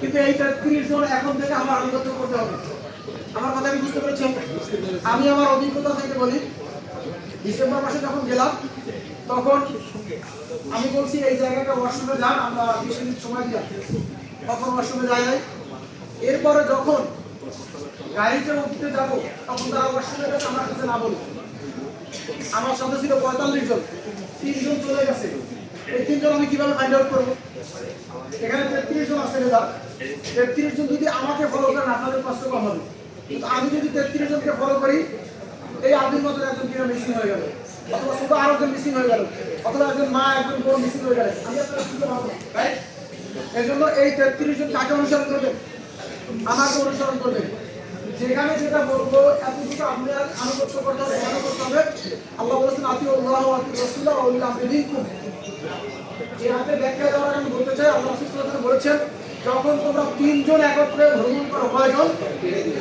কিন্তু এই তেত্রিশ জন এখন থেকে আমার আনুগত্য করতে হবে। আমার কথা আমি বুঝতে পেরেছেন? আমি আমার অভিজ্ঞতা থেকে বলি, ডিসেম্বর মাসে যখন গেলাম, তখন আমি বলছি, এই জায়গাটা ওয়াশরুমে যান, আমরা বিশ মিনিট সময় দিলাম। তখন ওয়াশরুমে যাই নাই। এরপরে যখন গাড়িতে উঠতে যাব, তখন তারা ওয়াশরুমে গেছে, আমার কাছে না বলি। আমার সাথে ছিল পঁয়তাল্লিশ জন তিনজন চলে গেছে। এই তিনজন আমি কীভাবে ফাইন্ড আউট করব? এখানে তেত্রিশ জন আছে রেজার তেত্রিশ জন যদি আমাকে ফলো করেন আপনাদের কষ্ট কম হবে। কিন্তু আমি যদি তেত্রিশ জনকে ফলো করি এই আদির মতো একজন কিনা মিসিং হয়ে গেল। অথবা শুধু আরও একজন মিসিং হয়ে গেল। অথবা একজন মা একজন বড় মিসিং হয়ে গেল। আমি আপনারা শুনতে পারব এই জন্য এই তেত্রিশ জন কাকে অনুসরণ করবেন? আমাকে অনুসরণ করবেন। যেখানে যেটা বলব এতটুকু আপনার আনুগত্য করতে হবে করতে হবে। আল্লাহ বলেছেন আতি আল্লাহ আতি রসুল্লাহ উল্লাহ এই হাতে ব্যাখ্যা দেওয়ার আমি বলতে চাই, আল্লাহ ওয়াসাল্লাম বলেছেন, যখন তোমরা তিনজন একত্রে ভ্রমণ করো কয়জন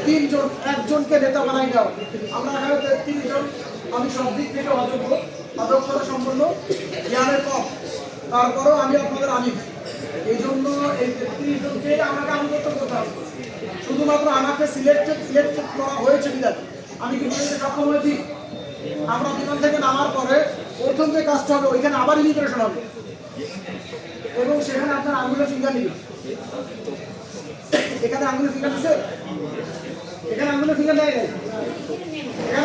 তিনজন, একজনকে নেতা বানাই দাও আমরা এখানে তেত্রিশ জন আমি সব দিক থেকে অযোগ্য অদক্ষতা সম্পন্ন জ্ঞানের কম তারপরেও আমি আপনাদের আমি এই জন্য এই তেত্রিশ জনকে আমাকে আনুগত্য করতে হবে। শুধুমাত্র আমাকে সিলেক্টেড সিলেক্টেড করা হয়েছে বিধান আমি কি বলতে সক্ষম হয়েছি? আমরা বিমান থেকে নামার পরে প্রথম যে কাজটা হবে, ওইখানে আবার ইমিগ্রেশন হবে। আঙুলের ফিঙ্গার নিবে। এখানে আঙ্গুলের ফিঙ্গার দিছে? এখানে আঙ্গুলের ফিঙ্গার দেয়